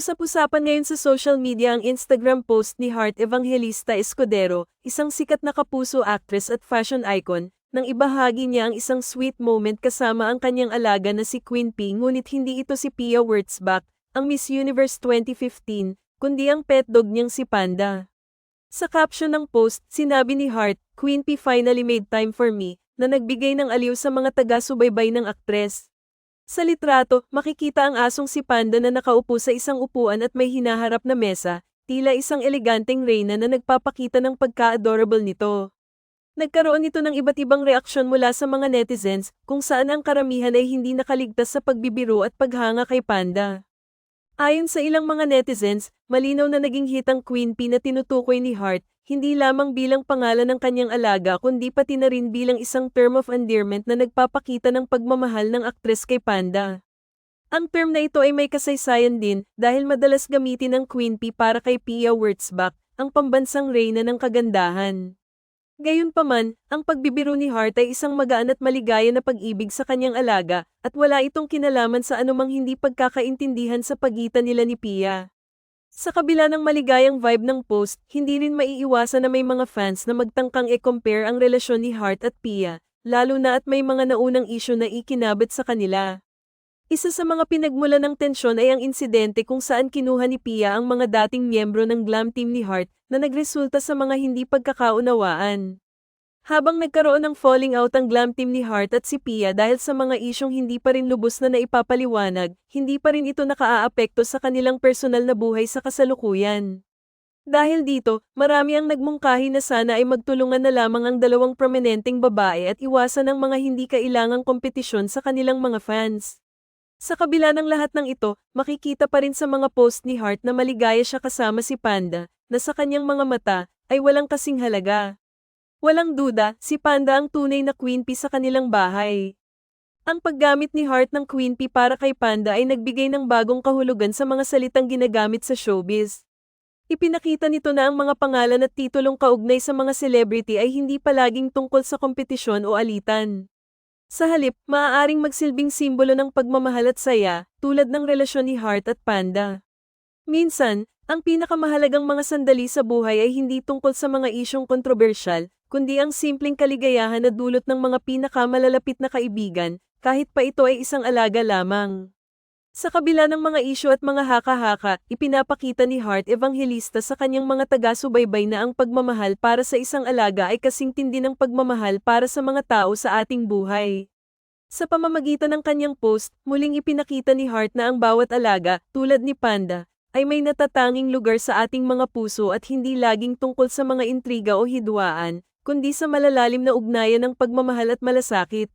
Usap-usapan ngayon sa social media ang Instagram post ni Heart Evangelista Escudero, isang sikat na kapuso actress at fashion icon, nang ibahagi niya ang isang sweet moment kasama ang kanyang alaga na si Queen P ngunit hindi ito si Pia Wurtzbach, ang Miss Universe 2015, kundi ang pet dog niyang si Panda. Sa caption ng post, sinabi ni Heart, Queen P finally made time for me, na nagbigay ng aliw sa mga taga-subaybay ng aktres. Sa litrato, makikita ang asong si Panda na nakaupo sa isang upuan at may hinaharap na mesa, tila isang eleganteng reyna na nagpapakita ng pagka-adorable nito. Nagkaroon ito ng iba't ibang reaksyon mula sa mga netizens, kung saan ang karamihan ay hindi nakaligtas sa pagbibiro at paghanga kay Panda. Ayon sa ilang mga netizens, malinaw na naging hit ang Queen P na tinutukoy ni Hart, hindi lamang bilang pangalan ng kanyang alaga kundi pati na rin bilang isang term of endearment na nagpapakita ng pagmamahal ng aktres kay Panda. Ang term na ito ay may kasaysayan din dahil madalas gamitin ng Queen P para kay Pia Wurtzbach, ang pambansang reyna ng kagandahan. Gayunpaman, ang pagbibiro ni Hart ay isang magaan at maligaya na pag-ibig sa kanyang alaga, at wala itong kinalaman sa anumang hindi pagkakaintindihan sa pagitan nila ni Pia. Sa kabila ng maligayang vibe ng post, hindi rin maiiwasan na may mga fans na magtangkang e-compare ang relasyon ni Hart at Pia, lalo na at may mga naunang isyo na ikinabit sa kanila. Isa sa mga pinagmula ng tensyon ay ang insidente kung saan kinuha ni Pia ang mga dating miyembro ng glam team ni Hart na nagresulta sa mga hindi pagkakaunawaan. Habang nagkaroon ng falling out ang glam team ni Hart at si Pia dahil sa mga isyong hindi pa rin lubos na naipapaliwanag, hindi pa rin ito nakaaapekto sa kanilang personal na buhay sa kasalukuyan. Dahil dito, marami ang nagmungkahi na sana ay magtulungan na lamang ang dalawang prominenteng babae at iwasan ang mga hindi kailangang kompetisyon sa kanilang mga fans. Sa kabila ng lahat ng ito, makikita pa rin sa mga post ni Hart na maligaya siya kasama si Panda, na sa kanyang mga mata, ay walang kasing halaga. Walang duda, si Panda ang tunay na Queen Bee sa kanilang bahay. Ang paggamit ni Hart ng Queen Bee para kay Panda ay nagbigay ng bagong kahulugan sa mga salitang ginagamit sa showbiz. Ipinakita nito na ang mga pangalan at titulong kaugnay sa mga celebrity ay hindi palaging tungkol sa kompetisyon o alitan. Sa halip, maaaring magsilbing simbolo ng pagmamahal at saya, tulad ng relasyon ni Hart at Panda. Minsan, ang pinakamahalagang mga sandali sa buhay ay hindi tungkol sa mga isyong kontrobersyal, kundi ang simpleng kaligayahan na dulot ng mga pinakamalalapit na kaibigan, kahit pa ito ay isang alaga lamang. Sa kabila ng mga isyo at mga haka-haka, ipinapakita ni Hart Evangelista sa kanyang mga taga-subaybay na ang pagmamahal para sa isang alaga ay kasing tindi ng pagmamahal para sa mga tao sa ating buhay. Sa pamamagitan ng kanyang post, muling ipinakita ni Hart na ang bawat alaga, tulad ni Panda, ay may natatanging lugar sa ating mga puso at hindi laging tungkol sa mga intriga o hidwaan, kundi sa malalalim na ugnayan ng pagmamahal at malasakit.